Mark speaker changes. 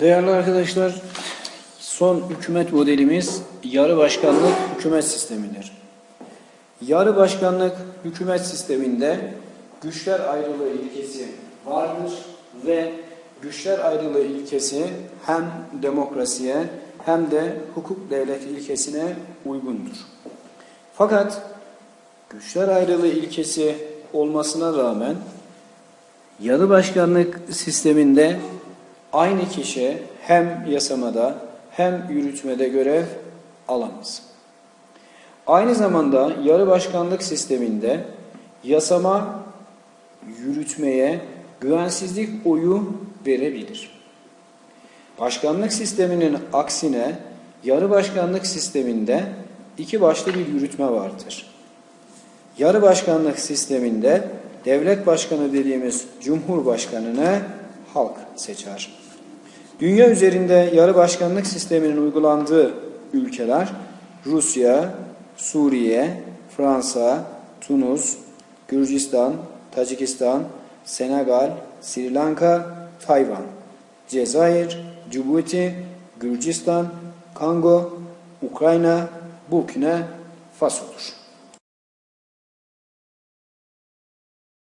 Speaker 1: Değerli arkadaşlar, son hükümet modelimiz yarı başkanlık hükümet sistemidir. Yarı başkanlık hükümet sisteminde güçler ayrılığı ilkesi vardır ve güçler ayrılığı ilkesi hem demokrasiye hem de hukuk devleti ilkesine uygundur. Fakat güçler ayrılığı ilkesi olmasına rağmen yarı başkanlık sisteminde aynı kişi hem yasamada hem yürütmede görev alamaz. Aynı zamanda yarı başkanlık sisteminde yasama yürütmeye güvensizlik oyu verebilir. Başkanlık sisteminin aksine yarı başkanlık sisteminde iki başlı bir yürütme vardır. Yarı başkanlık sisteminde devlet başkanı dediğimiz cumhurbaşkanını halk seçer. Dünya üzerinde yarı başkanlık sisteminin uygulandığı ülkeler Rusya, Suriye, Fransa, Tunus, Gürcistan, Tacikistan, Senegal, Sri Lanka, Tayvan, Cezayir, Cibuti, Gürcistan, Kongo, Ukrayna, Burkina Faso'dur.